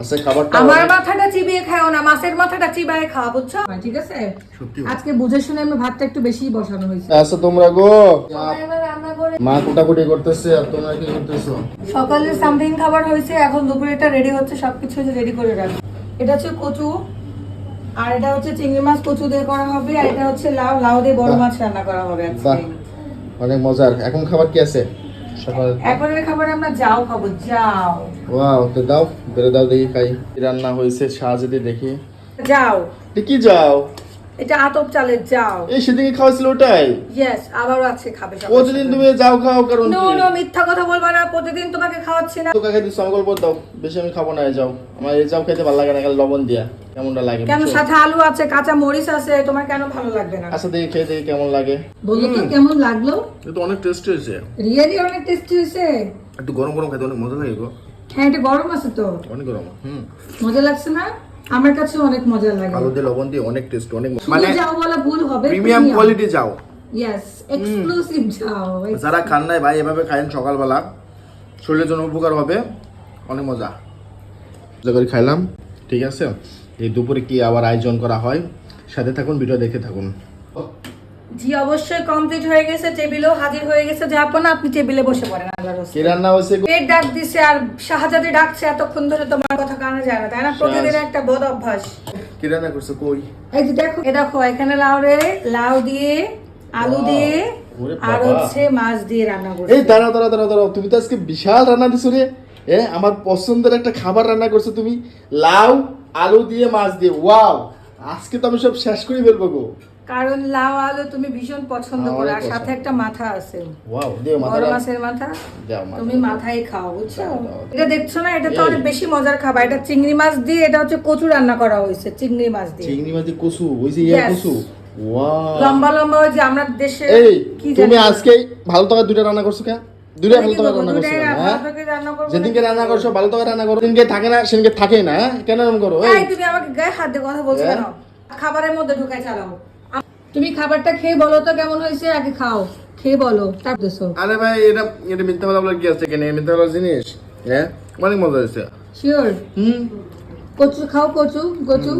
আচ্ছা খাবারটা আমার মাথাটা চিবিয়ে খাও না মাছের মাথাটা চিবায়ে খাও বুঝছ? ঠিক আছে? আজকে বুঝে শুনে আমি ভাতটা একটু বেশি বসানো হয়েছে। আচ্ছা তোমরা গো। মা কোটাকুটি করতেছে আর তোমরা কি করতেছো? সকালে সামথিং খাবার হয়েছে এখন দুপুরে এটা রেডি হচ্ছে সবকিছু রেডি করে রাখ। এটা হচ্ছে কচু আর এটা হচ্ছে চিংড়ি মাছ কচু দিয়ে করা হবে আর এটা হচ্ছে লাউ। লাউ দিয়ে বড় মাছ রান্না করা হবে আজকে। অনেক মজার। এখন খাবার কি আছে? সকালে। খাবার আমরা যাও খাব যাও। ওয়াও তো দাও বেড়ে দাও দেখি খাই। রান্না হয়েছে সাহায্যে দেখি। যাও। কি যাও? এটা আতপ চালের যাও। এই সেদিকে খাওয়াছিল ওটাই? ইয়েস আবারও আছে খাবে প্রতিদিন তুমি যাও খাও কারণ নো নো মিথ্যা কথা বলবা না প্রতিদিন তোমাকে খাওয়াচ্ছি না। তো কাকে দিচ্ছ আমাকে বল দাও বেশি আমি খাব না এই যাও। আমার এই যাও খেতে ভালো লাগে না লবণ দিয়া। কেমনটা লাগে কেন সাথে আলু আছে কাঁচা মরিচ আছে তোমার কেন ভালো লাগবে না? আচ্ছা দেখি খেয়ে দেখি কেমন লাগে। বলো তো কেমন লাগল? এটা তো অনেক টেস্ট হয়েছে। রিয়েলি অনেক টেস্টি হয়েছে? একটু গরম গরম খেতে অনেক মজা লাগে গো। হ্যাঁ এটা গরম আছে তো। অনেক গরম হুম। মজা লাগছে না? আমার কাছে অনেক মজা লাগে। আলু দিয়ে লবণ দিয়ে অনেক টেস্ট অনেক। মানে মানে যাও বলা ভুল হবে প্রিমিয়াম কোয়ালিটি যাও। ইয়েস এক্সক্লুসিভ যাও যারা খান নাই ভাই এভাবে খাইন সকালবেলা। শরীরের জন্য উপকার হবে। অনেক মজা। মজা করে খাইলাম। ঠিক আছে? এই দুপুরে কি আবার আয়োজন করা হয় সাথে থাকুন ভিডিও দেখে থাকুন। জি অবশ্যই কমপ্লিট হয়ে গেছে টেবিলও হাজির হয়ে গেছে। আপনি টেবিলে বসে পড়েন আল্লাহর কি রান্না হয়েছে পেট ডাক দিছে আর শাহজাদি ডাকছে এতক্ষণ ধরে তোমার কথা কানে যায় না তাই না? প্রতিদিন একটা বদ অভ্যাস। কি রান্না করছে কই? এই যে দেখো এ দেখো এখানে লাউ রে লাউ দিয়ে আলু দিয়ে আর হচ্ছে মাছ দিয়ে রান্না করছে। এই দাঁড়াও দাঁড়াও দাঁড়াও দাঁড়াও তুমি তো আজকে বিশাল রান্না দিছো রে। এ আমার পছন্দের একটা খাবার রান্না করছ তুমি লাউ আলু দিয়ে মাছ দিয়ে। ওয়াও আজকে তো আমি সব শেষ করে ফেলব গো। কারণ লাউ আলু তুমি ভীষণ পছন্দ করো আর সাথে একটা মাথা আছে। ওয়াও দিও বড় মাথা? মাছের মাথা তুমি মাথায় খাও বুঝছ। এটা দেখছ না এটা তো অনেক বেশি মজার খাবার। এটা চিংড়ি মাছ দিয়ে এটা হচ্ছে কচু রান্না করা হয়েছে চিংড়ি মাছ দিয়ে। চিংড়ি মাছের কচু ওই যে ইয়া কচু? ওয়াও। লম্বা লম্বা ওই যে আমরা দেশে এই কি তুমি আজকে ভালো টাকা দুইটা রান্না করছ কেন ভালো রান্না করছ ভালো হ্যাঁ? করে রান্না করব যেদিনকে রান্না করছ ভালো টাকা রান্না করো। সেদিনকে থাকে না সেদিনকে থাকে না। হ্যাঁ? কেন এরকম করো? এই। এই, তুমি আমাকে গায়ে হাত দিয়ে কথা বলছো? কেন? খাবারের মধ্যে ঢুকাই চালাও তুমি খাবারটা খেয়ে বলো তো কেমন হয়েছে আগে খাও। খেয়ে বলো তারপর আরে ভাই এটা এটা মিথ্যা বলা কি আছে কেন মিথ্যা জিনিস? হ্যাঁ? অনেক মজা হয়েছে। শিওর হুম? কচু খাও কচু কচু।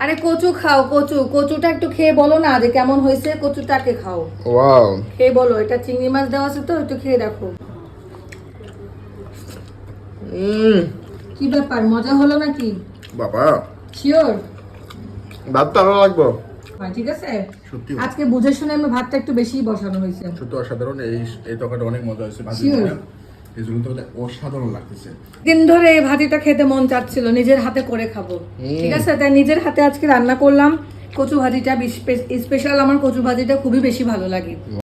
আরে কচু খাও কচু। কচুটা একটু খেয়ে বলো না যে কেমন হয়েছে কচুটাকে খাও। ওয়াও। খেয়ে বলো এটা চিংড়ি মাছ দেওয়া আছে তো একটু খেয়ে দেখো। হুম কি ব্যাপার মজা হলো নাকি? বাবা। শিওর ভাত তো আরও লাগবো ঠিক আছে। সত্যি আজকে বুঝে শুনে আমি ভাতটা একটু বেশি বসানো হয়েছে। সত্যি অসাধারণ এই এই তরকারিটা অনেক মজা হয়েছে Sure. এই জন্য তো অসাধারণ লাগতেছে। দিন ধরে এই ভাজিটা খেতে মন চাচ্ছিল নিজের হাতে করে খাব। ঠিক আছে? তাই নিজের হাতে আজকে রান্না করলাম। কচু ভাজিটা স্পেশাল আমার কচু ভাজিটা খুবই বেশি ভালো লাগে।